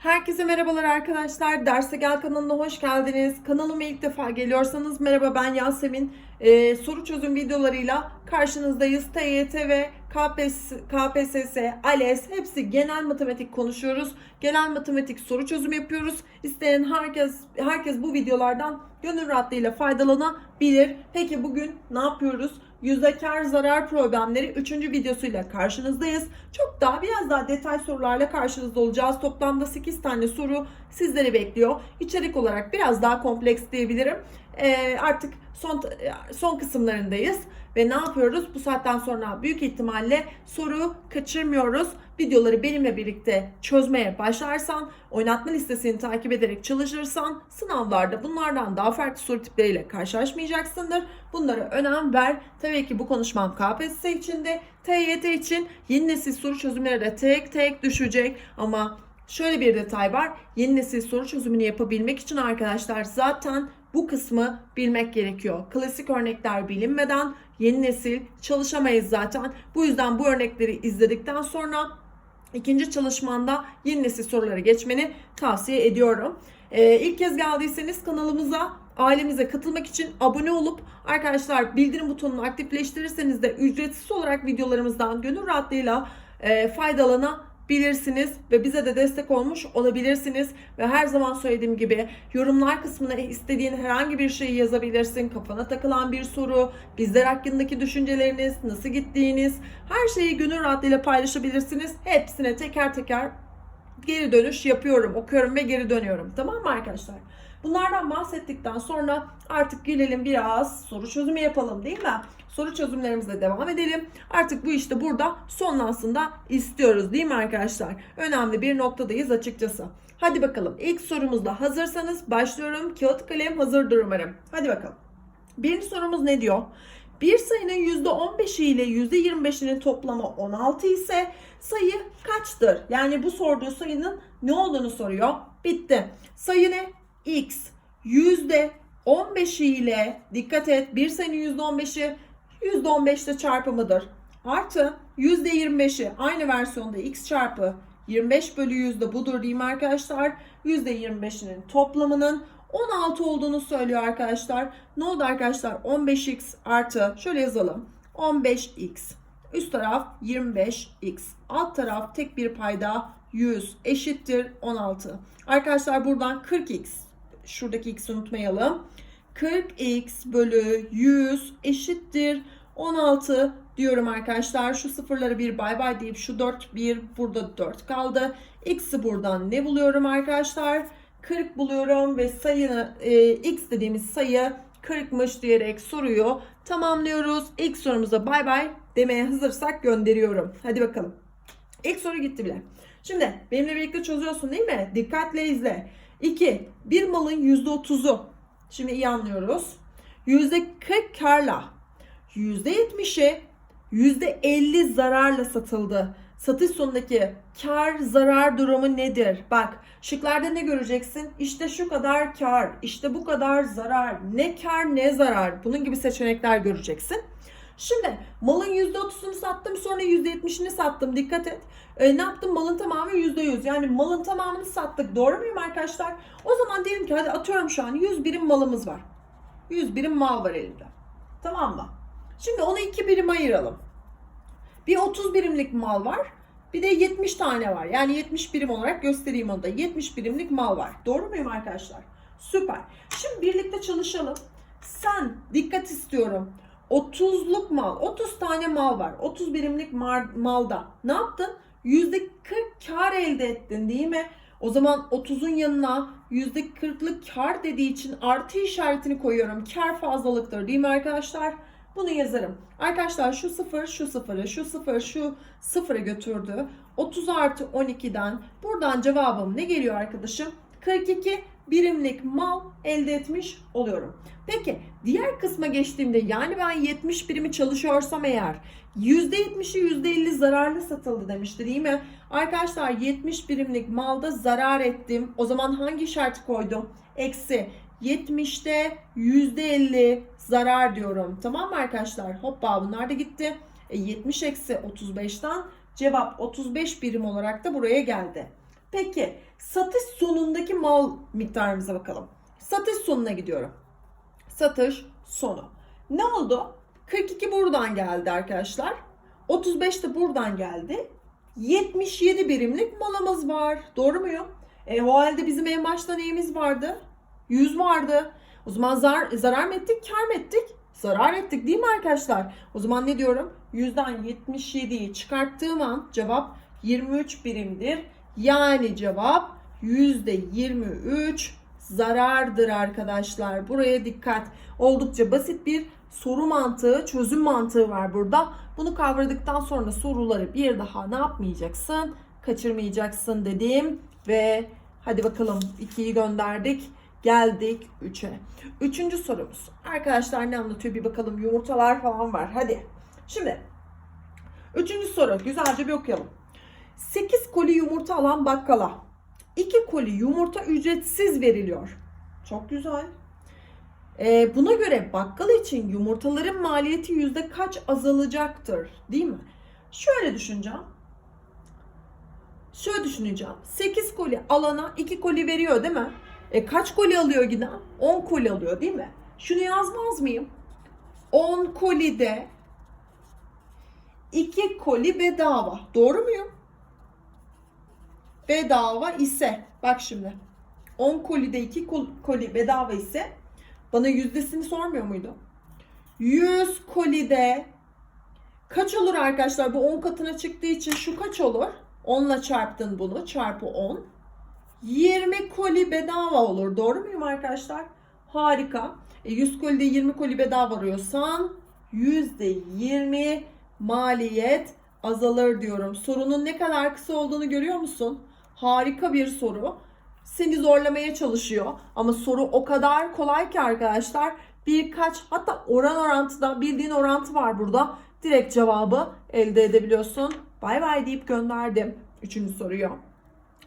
Herkese merhabalar arkadaşlar. Derse Gel kanalına hoş geldiniz. Kanalıma ilk defa geliyorsanız merhaba ben Yasemin. Ee, soru çözüm videolarıyla karşınızdayız. TYT ve KPS, KPSS, ALES hepsi genel matematik konuşuyoruz. Genel matematik soru çözüm yapıyoruz. İsteyen herkes herkes bu videolardan gönül rahatlığıyla faydalanabilir. Peki bugün ne yapıyoruz? Yüzde kar zarar problemleri 3. videosuyla karşınızdayız. Çok daha biraz daha detay sorularla karşınızda olacağız. Toplamda 8 tane soru sizleri bekliyor. İçerik olarak biraz daha kompleks diyebilirim. Ee, artık son son kısımlarındayız ve ne yapıyoruz? Bu saatten sonra büyük ihtimalle soru kaçırmıyoruz. Videoları benimle birlikte çözmeye başlarsan, oynatma listesini takip ederek çalışırsan sınavlarda bunlardan daha farklı soru tipleriyle karşılaşmayacaksındır. Bunlara önem ver. Tabii ki bu konuşmam KPSS için de TYT için yeni nesil soru çözümleri de tek tek düşecek ama Şöyle bir detay var. Yeni nesil soru çözümünü yapabilmek için arkadaşlar zaten bu kısmı bilmek gerekiyor. Klasik örnekler bilinmeden yeni nesil çalışamayız zaten. Bu yüzden bu örnekleri izledikten sonra ikinci çalışmanda yeni nesil soruları geçmeni tavsiye ediyorum. Ee, ilk kez geldiyseniz kanalımıza ailemize katılmak için abone olup arkadaşlar bildirim butonunu aktifleştirirseniz de ücretsiz olarak videolarımızdan gönül rahatlığıyla e, faydalanabilirsiniz ve bize de destek olmuş olabilirsiniz ve her zaman söylediğim gibi yorumlar kısmına istediğin herhangi bir şeyi yazabilirsin. Kafana takılan bir soru, bizler hakkındaki düşünceleriniz, nasıl gittiğiniz, her şeyi gönül rahatlığıyla paylaşabilirsiniz. Hepsine teker teker geri dönüş yapıyorum, okuyorum ve geri dönüyorum. Tamam mı arkadaşlar? Bunlardan bahsettikten sonra artık gelelim biraz soru çözümü yapalım değil mi? Soru çözümlerimize devam edelim. Artık bu işte burada sonlansın da istiyoruz değil mi arkadaşlar? Önemli bir noktadayız açıkçası. Hadi bakalım ilk sorumuzda hazırsanız başlıyorum. Kağıt kalem hazırdır umarım. Hadi bakalım. Birinci sorumuz ne diyor? Bir sayının %15'i ile %25'inin toplamı 16 ise sayı kaçtır? Yani bu sorduğu sayının ne olduğunu soruyor. Bitti. Sayı ne? X. %15'i ile dikkat et bir sayının %15'i %15'te çarpımıdır. Artı %25'i aynı versiyonda x çarpı 25 bölü 100 de budur mi arkadaşlar? %25'inin toplamının 16 olduğunu söylüyor arkadaşlar. Ne oldu arkadaşlar? 15x artı şöyle yazalım. 15x. Üst taraf 25x. Alt taraf tek bir payda 100 eşittir 16. Arkadaşlar buradan 40x. Şuradaki x'i unutmayalım. 40x bölü 100 eşittir 16 diyorum arkadaşlar. Şu sıfırları bir bay bay deyip şu 4 bir burada 4 kaldı. X'i buradan ne buluyorum arkadaşlar? 40 buluyorum ve sayını e, x dediğimiz sayı 40'mış diyerek soruyu tamamlıyoruz. İlk sorumuza bay bay demeye hazırsak gönderiyorum. Hadi bakalım. İlk soru gitti bile. Şimdi benimle birlikte çözüyorsun değil mi? Dikkatle izle. 2. Bir malın %30'u. Şimdi iyi anlıyoruz. %40 karla %70'i %50 zararla satıldı. Satış sonundaki kar zarar durumu nedir? Bak şıklarda ne göreceksin? İşte şu kadar kar, işte bu kadar zarar. Ne kar ne zarar. Bunun gibi seçenekler göreceksin. Şimdi malın %30'unu sattım sonra %70'ini sattım. Dikkat et. E, ne yaptım? Malın tamamı %100. Yani malın tamamını sattık. Doğru muyum arkadaşlar? O zaman diyelim ki hadi atıyorum şu an 100 birim malımız var. 100 birim mal var elimde. Tamam mı? Şimdi onu iki birim ayıralım. Bir 30 birimlik mal var. Bir de 70 tane var. Yani 70 birim olarak göstereyim onu da. 70 birimlik mal var. Doğru muyum arkadaşlar? Süper. Şimdi birlikte çalışalım. Sen dikkat istiyorum. 30'luk mal, 30 tane mal var. 30 birimlik mal, malda ne yaptın? %40 kar elde ettin değil mi? O zaman 30'un yanına %40'lık kar dediği için artı işaretini koyuyorum. Kar fazlalıktır değil mi arkadaşlar? Bunu yazarım. Arkadaşlar şu sıfır, şu sıfırı, şu sıfır, şu sıfırı götürdü. 30 artı 12'den buradan cevabım ne geliyor arkadaşım? 42 birimlik mal elde etmiş oluyorum. Peki diğer kısma geçtiğimde yani ben 70 birimi çalışıyorsam eğer %70'i %50 zararlı satıldı demişti değil mi? Arkadaşlar 70 birimlik malda zarar ettim. O zaman hangi işareti koydum? Eksi 70'te %50 zarar diyorum. Tamam mı arkadaşlar? Hoppa bunlar da gitti. E, 70 eksi 35'ten cevap 35 birim olarak da buraya geldi. Peki satış sonundaki mal miktarımıza bakalım. Satış sonuna gidiyorum. Satış sonu. Ne oldu? 42 buradan geldi arkadaşlar. 35 de buradan geldi. 77 birimlik malımız var. Doğru muyum? E, o halde bizim en başta neyimiz vardı? 100 vardı. O zaman zar, zarar mı ettik, kar mı ettik? Zarar ettik değil mi arkadaşlar? O zaman ne diyorum? 100'den 77'yi çıkarttığım an cevap 23 birimdir. Yani cevap %23 zarardır arkadaşlar. Buraya dikkat. Oldukça basit bir soru mantığı, çözüm mantığı var burada. Bunu kavradıktan sonra soruları bir daha ne yapmayacaksın? Kaçırmayacaksın dedim ve hadi bakalım 2'yi gönderdik. Geldik 3'e. Üçüncü sorumuz. Arkadaşlar ne anlatıyor bir bakalım. Yumurtalar falan var. Hadi. Şimdi. Üçüncü soru. Güzelce bir okuyalım. 8 koli yumurta alan bakkala 2 koli yumurta ücretsiz veriliyor. Çok güzel. Ee, buna göre bakkal için yumurtaların maliyeti yüzde kaç azalacaktır? Değil mi? Şöyle düşüneceğim. Şöyle düşüneceğim. 8 koli alana 2 koli veriyor değil mi? E kaç koli alıyor giden? 10 koli alıyor değil mi? Şunu yazmaz mıyım? 10 kolide 2 koli bedava. Doğru muyum? Bedava ise bak şimdi 10 kolide 2 koli bedava ise bana yüzdesini sormuyor muydu? 100 kolide kaç olur arkadaşlar? Bu 10 katına çıktığı için şu kaç olur? 10 ile çarptın bunu. Çarpı 10. 20 koli bedava olur. Doğru muyum arkadaşlar? Harika. E 100 kolide 20 koli bedava arıyorsan %20 maliyet azalır diyorum. Sorunun ne kadar kısa olduğunu görüyor musun? Harika bir soru. Seni zorlamaya çalışıyor. Ama soru o kadar kolay ki arkadaşlar. Birkaç hatta oran orantıda bildiğin orantı var burada. Direkt cevabı elde edebiliyorsun. Bay bay deyip gönderdim. Üçüncü soruyu.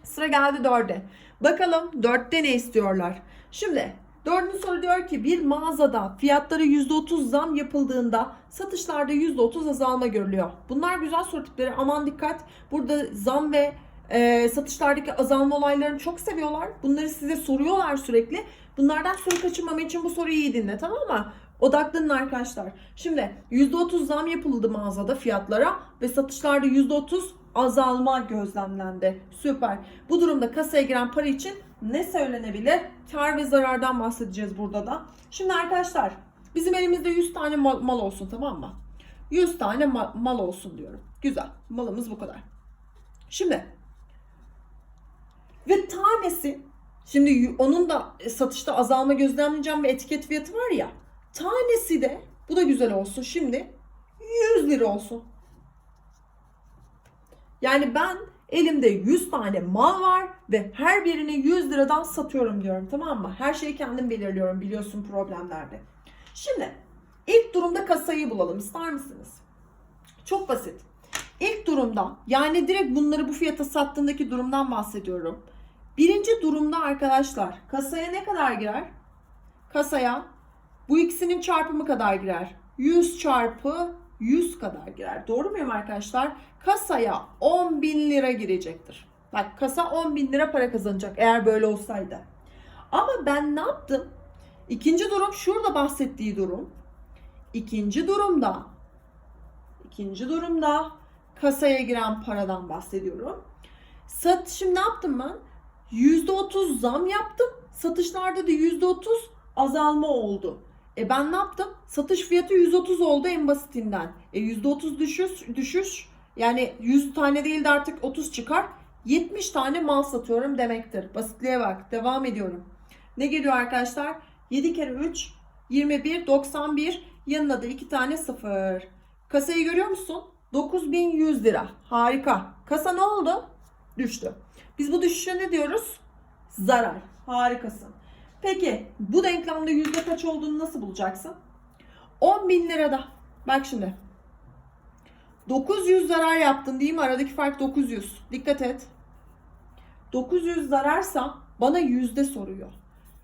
Sıra geldi dörde. Bakalım dörtte ne istiyorlar? Şimdi dördüncü soru diyor ki bir mağazada fiyatları %30 zam yapıldığında satışlarda %30 azalma görülüyor. Bunlar güzel soru tipleri aman dikkat. Burada zam ve e, satışlardaki azalma olaylarını çok seviyorlar. Bunları size soruyorlar sürekli. Bunlardan soru kaçırmam için bu soruyu iyi dinle tamam mı? Odaklanın arkadaşlar. Şimdi %30 zam yapıldı mağazada fiyatlara ve satışlarda %30 azalma gözlemlendi. Süper. Bu durumda kasaya giren para için ne söylenebilir? Kar ve zarardan bahsedeceğiz burada da. Şimdi arkadaşlar bizim elimizde 100 tane mal, mal olsun tamam mı? 100 tane mal, mal olsun diyorum. Güzel. Malımız bu kadar. Şimdi ve tanesi şimdi onun da satışta azalma gözlemleyeceğim ve etiket fiyatı var ya. Tanesi de bu da güzel olsun. Şimdi 100 lira olsun. Yani ben elimde 100 tane mal var ve her birini 100 liradan satıyorum diyorum tamam mı? Her şeyi kendim belirliyorum biliyorsun problemlerde. Şimdi ilk durumda kasayı bulalım ister misiniz? Çok basit. İlk durumda yani direkt bunları bu fiyata sattığındaki durumdan bahsediyorum. Birinci durumda arkadaşlar kasaya ne kadar girer? Kasaya bu ikisinin çarpımı kadar girer. 100 çarpı 100 kadar girer. Doğru muyum arkadaşlar? Kasaya 10 bin lira girecektir. Bak kasa 10 bin lira para kazanacak eğer böyle olsaydı. Ama ben ne yaptım? İkinci durum şurada bahsettiği durum. İkinci durumda ikinci durumda kasaya giren paradan bahsediyorum. Sat, şimdi ne yaptım ben? %30 zam yaptım. Satışlarda da %30 azalma oldu. E ben ne yaptım? Satış fiyatı 130 oldu en basitinden. E %30 düşüş, düşüş yani 100 tane değil de artık 30 çıkar. 70 tane mal satıyorum demektir. Basitliğe bak. Devam ediyorum. Ne geliyor arkadaşlar? 7 kere 3 21 91 yanına da 2 tane 0. Kasayı görüyor musun? 9100 lira. Harika. Kasa ne oldu? Düştü. Biz bu düşüşe ne diyoruz? Zarar. Harikasın. Peki bu denklemde yüzde kaç olduğunu nasıl bulacaksın? 10 bin lirada. Bak şimdi. 900 zarar yaptın değil mi? Aradaki fark 900. Dikkat et. 900 zararsa bana yüzde soruyor.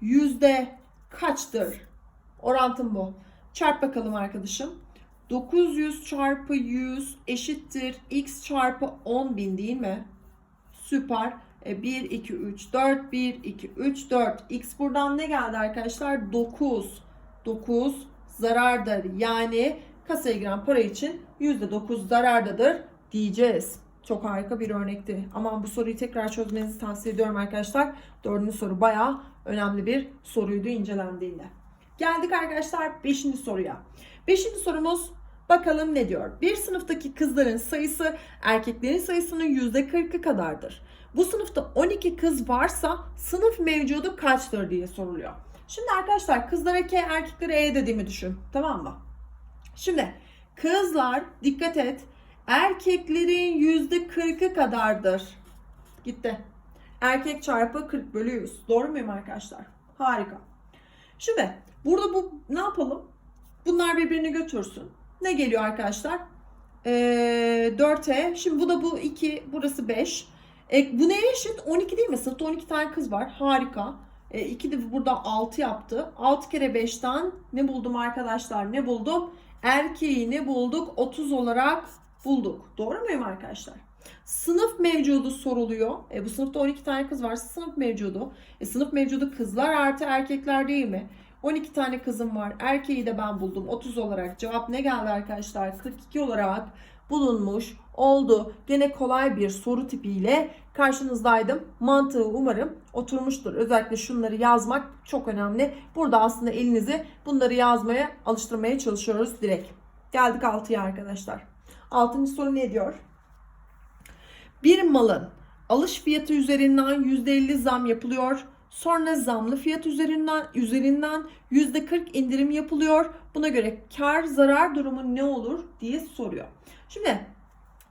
Yüzde kaçtır? Orantım bu. Çarp bakalım arkadaşım. 900 çarpı 100 eşittir x çarpı 10 bin değil mi? Süper. E, 1, 2, 3, 4, 1, 2, 3, 4. X buradan ne geldi arkadaşlar? 9. 9 zarardır. Yani kasaya giren para için %9 zarardadır diyeceğiz. Çok harika bir örnekti. Ama bu soruyu tekrar çözmenizi tavsiye ediyorum arkadaşlar. Dördüncü soru bayağı önemli bir soruydu incelendiğinde. Geldik arkadaşlar 5. soruya. 5. sorumuz bakalım ne diyor? Bir sınıftaki kızların sayısı erkeklerin sayısının %40'ı kadardır. Bu sınıfta 12 kız varsa sınıf mevcudu kaçtır diye soruluyor. Şimdi arkadaşlar kızlara K erkeklere E dediğimi düşün. Tamam mı? Şimdi kızlar dikkat et erkeklerin %40'ı kadardır. Gitti. Erkek çarpı 40 bölü 100. Doğru muyum arkadaşlar? Harika. Şimdi burada bu ne yapalım? Bunlar birbirini götürsün. Ne geliyor arkadaşlar? Ee, 4'e. Şimdi bu da bu 2. Burası 5. E, bu neye eşit? 12 değil mi? Sınıfta 12 tane kız var. Harika. E, 2 de burada 6 yaptı. 6 kere 5'ten ne buldum arkadaşlar? Ne buldum? Erkeği ne bulduk? 30 olarak bulduk. Doğru muyum arkadaşlar? Sınıf mevcudu soruluyor. E, bu sınıfta 12 tane kız varsa sınıf mevcudu. E, sınıf mevcudu kızlar artı erkekler değil mi? 12 tane kızım var. Erkeği de ben buldum 30 olarak. Cevap ne geldi arkadaşlar? 42 olarak bulunmuş oldu. Gene kolay bir soru tipiyle karşınızdaydım. Mantığı umarım oturmuştur. Özellikle şunları yazmak çok önemli. Burada aslında elinizi bunları yazmaya alıştırmaya çalışıyoruz direkt. Geldik 6'ya arkadaşlar. 6. soru ne diyor? Bir malın alış fiyatı üzerinden %50 zam yapılıyor. Sonra zamlı fiyat üzerinden üzerinden %40 indirim yapılıyor. Buna göre kar zarar durumu ne olur diye soruyor. Şimdi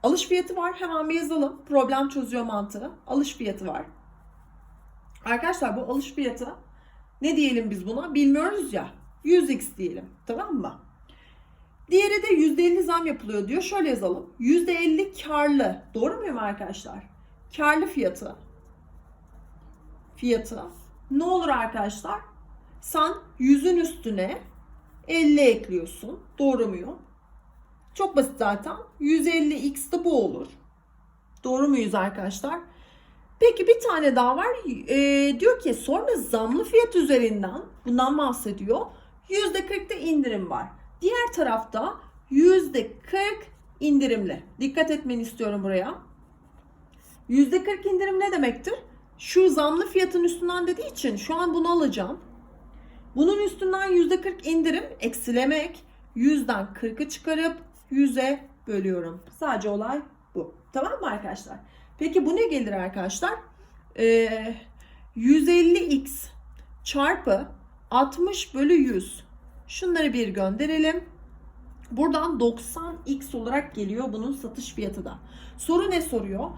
alış fiyatı var. Hemen bir yazalım. Problem çözüyor mantığı. Alış fiyatı var. Arkadaşlar bu alış fiyatı ne diyelim biz buna? Bilmiyoruz ya. 100x diyelim. Tamam mı? Diğeri de %50 zam yapılıyor diyor. Şöyle yazalım. %50 karlı. Doğru muyum arkadaşlar? Karlı fiyatı. Fiyatı. Ne olur arkadaşlar? Sen 100'ün üstüne 50 ekliyorsun. Doğru muyum? Çok basit zaten. 150x de bu olur. Doğru muyuz arkadaşlar? Peki bir tane daha var. Ee, diyor ki sonra zamlı fiyat üzerinden bundan bahsediyor. %40'da indirim var. Diğer tarafta %40 indirimli. Dikkat etmeni istiyorum buraya. %40 indirim ne demektir? Şu zamlı fiyatın üstünden dediği için şu an bunu alacağım. Bunun üstünden %40 indirim eksilemek. 100'den 40'ı çıkarıp 100'e bölüyorum. Sadece olay bu. Tamam mı arkadaşlar? Peki bu ne gelir arkadaşlar? Ee, 150x çarpı 60 bölü 100. Şunları bir gönderelim. Buradan 90x olarak geliyor bunun satış fiyatı da. Soru ne soruyor?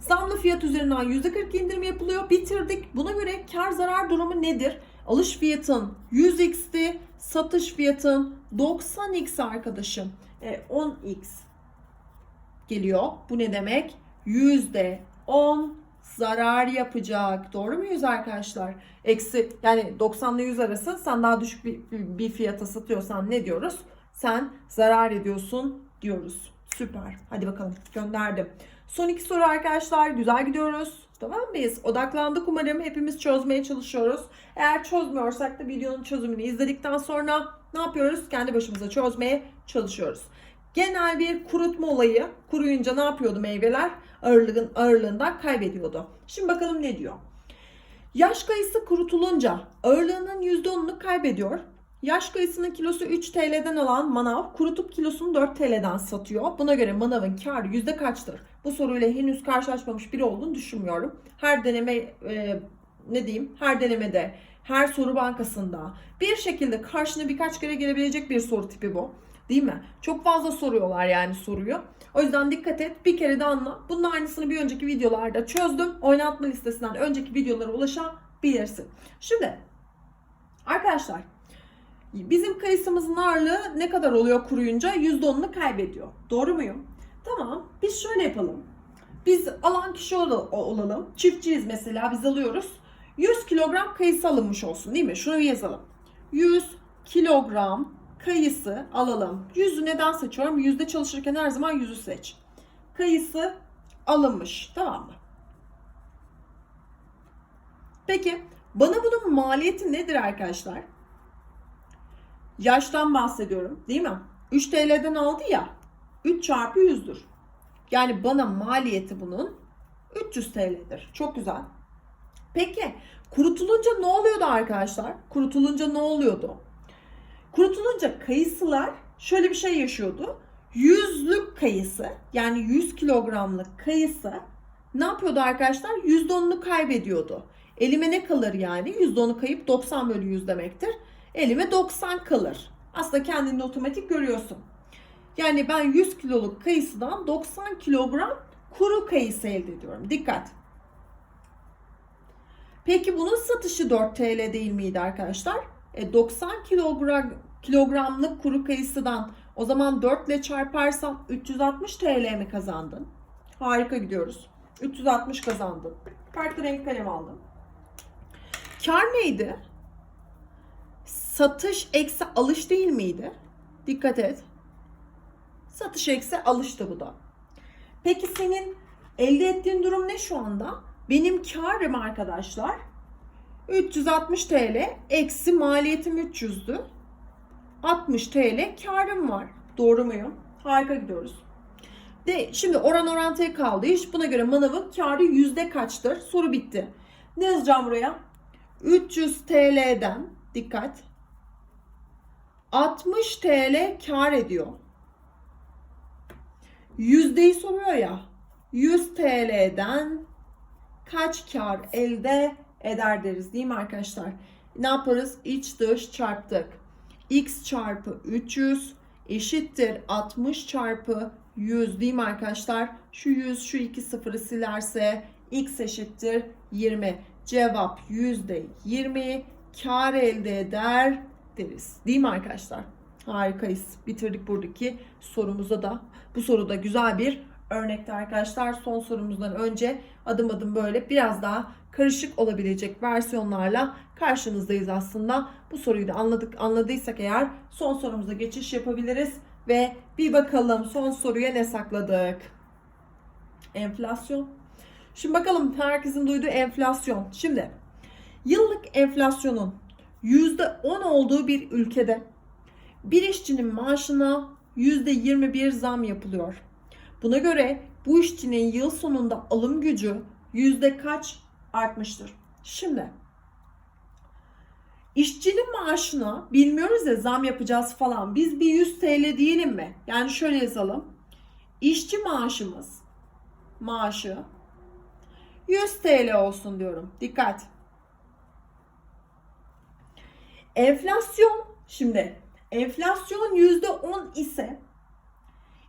Zamlı fiyat üzerinden %40 indirim yapılıyor. Bitirdik. Buna göre kar zarar durumu nedir? Alış fiyatın 100x'ti. Satış fiyatın 90x arkadaşım. E, 10x geliyor. Bu ne demek? %10 zarar yapacak. Doğru muyuz arkadaşlar? Eksi yani 90 ile 100 arası sen daha düşük bir, bir fiyata satıyorsan ne diyoruz? Sen zarar ediyorsun diyoruz. Süper. Hadi bakalım gönderdim. Son iki soru arkadaşlar. Güzel gidiyoruz. Tamam mıyız? Odaklandık umarım. Hepimiz çözmeye çalışıyoruz. Eğer çözmüyorsak da videonun çözümünü izledikten sonra ne yapıyoruz? Kendi başımıza çözmeye çalışıyoruz. Genel bir kurutma olayı. Kuruyunca ne yapıyordu meyveler? Ağırlığın, ağırlığından kaybediyordu. Şimdi bakalım ne diyor. Yaş kayısı kurutulunca ağırlığının %10'unu kaybediyor. Yaş kayısının kilosu 3 TL'den alan manav kurutup kilosunu 4 TL'den satıyor. Buna göre manavın karı yüzde kaçtır? Bu soruyla henüz karşılaşmamış biri olduğunu düşünmüyorum. Her deneme e, ne diyeyim? Her denemede, her soru bankasında bir şekilde karşına birkaç kere gelebilecek bir soru tipi bu. Değil mi? Çok fazla soruyorlar yani soruyu. O yüzden dikkat et. Bir kere de anla. Bunun aynısını bir önceki videolarda çözdüm. Oynatma listesinden önceki videolara ulaşabilirsin. Şimdi arkadaşlar Bizim kayısımızın ağırlığı ne kadar oluyor kuruyunca? %10'unu kaybediyor. Doğru muyum? Tamam. Biz şöyle yapalım. Biz alan kişi ol- olalım. Çiftçiyiz mesela biz alıyoruz. 100 kilogram kayısı alınmış olsun değil mi? Şunu yazalım. 100 kilogram kayısı alalım. Yüzü neden seçiyorum? Yüzde çalışırken her zaman yüzü seç. Kayısı alınmış. Tamam mı? Peki bana bunun maliyeti nedir arkadaşlar? Yaştan bahsediyorum değil mi? 3 TL'den aldı ya 3 çarpı 100'dür. Yani bana maliyeti bunun 300 TL'dir. Çok güzel. Peki kurutulunca ne oluyordu arkadaşlar? Kurutulunca ne oluyordu? Kurutulunca kayısılar şöyle bir şey yaşıyordu. Yüzlük kayısı yani 100 kilogramlık kayısı ne yapıyordu arkadaşlar? %10'unu kaybediyordu. Elime ne kalır yani? %10'u kayıp 90 bölü 100 demektir. Elime 90 kalır. Aslında kendini otomatik görüyorsun. Yani ben 100 kiloluk kayısıdan 90 kilogram kuru kayısı elde ediyorum. Dikkat. Peki bunun satışı 4 TL değil miydi arkadaşlar? E 90 kilogram kilogramlık kuru kayısıdan o zaman 4 ile çarparsam 360 TL mi kazandın? Harika gidiyoruz. 360 kazandın. Farklı renk kalem aldım. Kar neydi? Satış eksi alış değil miydi? Dikkat et. Satış eksi alıştı bu da. Peki senin elde ettiğin durum ne şu anda? Benim karım arkadaşlar 360 TL eksi maliyetim 300'dü. 60 TL karım var. Doğru muyum? Harika gidiyoruz. De şimdi oran orantıya kaldı iş. Buna göre manavın karı yüzde kaçtır? Soru bitti. Ne yazacağım buraya? 300 TL'den dikkat 60 TL kar ediyor. Yüzdeyi soruyor ya. 100 TL'den kaç kar elde eder deriz değil mi arkadaşlar? Ne yaparız? İç dış çarptık. X çarpı 300 eşittir 60 çarpı 100 değil mi arkadaşlar? Şu 100 şu iki sıfırı silerse x eşittir 20. Cevap yüzde 20 kar elde eder deriz. Değil mi arkadaşlar? Harikayız. Bitirdik buradaki sorumuza da. Bu soruda güzel bir örnekti arkadaşlar. Son sorumuzdan önce adım adım böyle biraz daha karışık olabilecek versiyonlarla karşınızdayız aslında. Bu soruyu da anladık anladıysak eğer son sorumuza geçiş yapabiliriz ve bir bakalım son soruya ne sakladık? Enflasyon. Şimdi bakalım herkesin duyduğu enflasyon. Şimdi yıllık enflasyonun %10 olduğu bir ülkede bir işçinin maaşına %21 zam yapılıyor. Buna göre bu işçinin yıl sonunda alım gücü yüzde kaç artmıştır? Şimdi işçinin maaşına bilmiyoruz ya zam yapacağız falan. Biz bir 100 TL diyelim mi? Yani şöyle yazalım. İşçi maaşımız maaşı 100 TL olsun diyorum. Dikkat. Enflasyon şimdi enflasyon %10 ise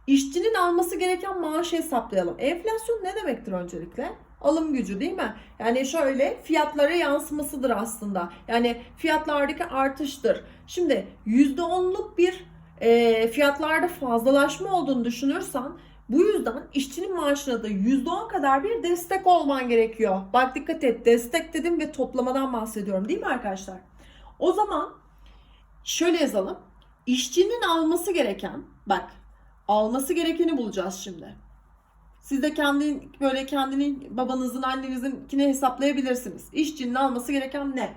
işçinin alması gereken maaşı hesaplayalım. Enflasyon ne demektir öncelikle? Alım gücü değil mi? Yani şöyle fiyatlara yansımasıdır aslında. Yani fiyatlardaki artıştır. Şimdi %10'luk bir e, fiyatlarda fazlalaşma olduğunu düşünürsen bu yüzden işçinin maaşına da %10 kadar bir destek olman gerekiyor. Bak dikkat et destek dedim ve toplamadan bahsediyorum değil mi arkadaşlar? O zaman şöyle yazalım. İşçinin alması gereken bak alması gerekeni bulacağız şimdi. Siz de kendi böyle kendini babanızın annenizinkini hesaplayabilirsiniz. İşçinin alması gereken ne?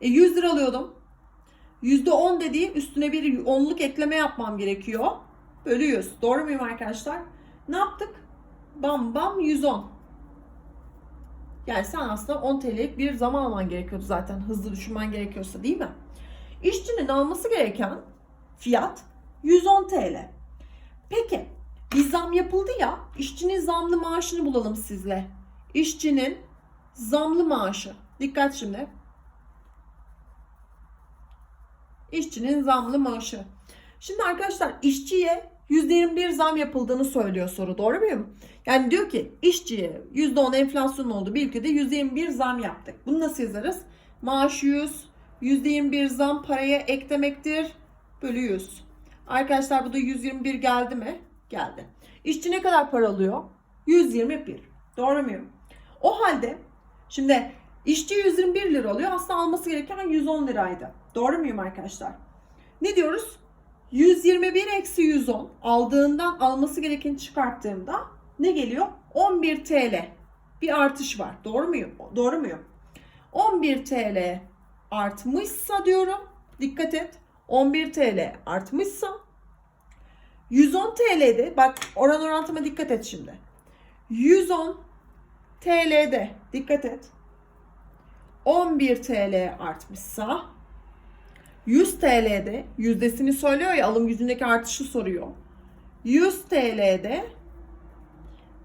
E 100 lira alıyordum. %10 dediği üstüne bir onluk ekleme yapmam gerekiyor. Bölü 100. Doğru muyum arkadaşlar? Ne yaptık? Bam bam 110. Yani sen aslında 10 TL'lik bir zaman alman gerekiyordu zaten hızlı düşünmen gerekiyorsa değil mi? İşçinin alması gereken fiyat 110 TL. Peki bir zam yapıldı ya işçinin zamlı maaşını bulalım sizle. İşçinin zamlı maaşı. Dikkat şimdi. İşçinin zamlı maaşı. Şimdi arkadaşlar işçiye %21 zam yapıldığını söylüyor soru. Doğru muyum? Yani diyor ki işçiye %10 enflasyon oldu. Bir ülkede %21 zam yaptık. Bunu nasıl yazarız? Maaş 100, %21 zam paraya eklemektir. Bölü 100. Arkadaşlar bu da 121 geldi mi? Geldi. İşçi ne kadar para alıyor? 121. Doğru muyum? O halde şimdi işçi 121 lira alıyor. Aslında alması gereken 110 liraydı. Doğru muyum arkadaşlar? Ne diyoruz? 121 eksi 110 aldığından alması gerekeni çıkarttığımda ne geliyor? 11 TL bir artış var. Doğru muyum? Doğru muyum? 11 TL artmışsa diyorum. Dikkat et. 11 TL artmışsa 110 TL'de bak oran orantıma dikkat et şimdi. 110 TL'de dikkat et. 11 TL artmışsa 100 TL'de yüzdesini söylüyor ya alım gücündeki artışı soruyor. 100 TL'de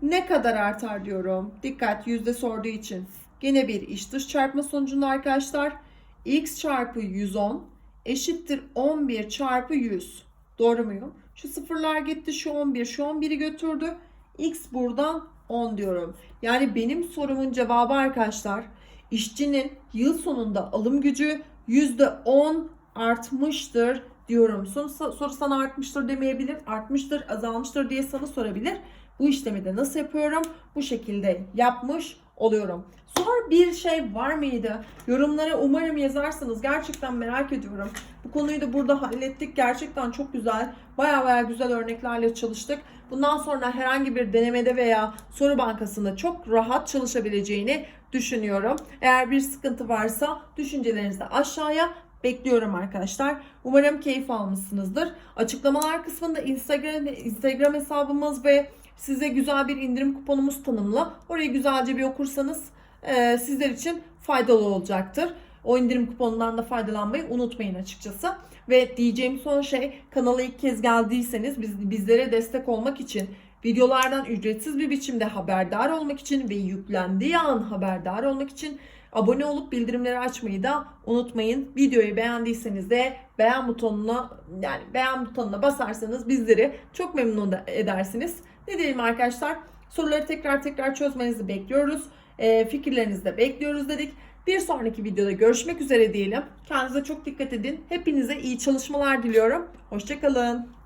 ne kadar artar diyorum. Dikkat yüzde sorduğu için. Gene bir iç dış çarpma sonucunda arkadaşlar x çarpı 110 eşittir 11 çarpı 100. Doğru muyum? Şu sıfırlar gitti şu 11 şu 11'i götürdü. x buradan 10 diyorum. Yani benim sorumun cevabı arkadaşlar işçinin yıl sonunda alım gücü %10 artmıştır diyorum. Soru, soru sana artmıştır demeyebilir. Artmıştır, azalmıştır diye sana sorabilir. Bu işlemi de nasıl yapıyorum? Bu şekilde yapmış oluyorum. Zor bir şey var mıydı? Yorumlara umarım yazarsınız. Gerçekten merak ediyorum. Bu konuyu da burada hallettik. Gerçekten çok güzel. Baya baya güzel örneklerle çalıştık. Bundan sonra herhangi bir denemede veya soru bankasında çok rahat çalışabileceğini düşünüyorum. Eğer bir sıkıntı varsa düşüncelerinizi aşağıya bekliyorum arkadaşlar. Umarım keyif almışsınızdır. Açıklamalar kısmında Instagram Instagram hesabımız ve size güzel bir indirim kuponumuz tanımlı. Orayı güzelce bir okursanız e, sizler için faydalı olacaktır. O indirim kuponundan da faydalanmayı unutmayın açıkçası. Ve diyeceğim son şey kanala ilk kez geldiyseniz biz, bizlere destek olmak için videolardan ücretsiz bir biçimde haberdar olmak için ve yüklendiği an haberdar olmak için abone olup bildirimleri açmayı da unutmayın. Videoyu beğendiyseniz de beğen butonuna yani beğen butonuna basarsanız bizleri çok memnun edersiniz. Ne diyelim arkadaşlar? Soruları tekrar tekrar çözmenizi bekliyoruz. E, fikirlerinizi de bekliyoruz dedik. Bir sonraki videoda görüşmek üzere diyelim. Kendinize çok dikkat edin. Hepinize iyi çalışmalar diliyorum. Hoşçakalın.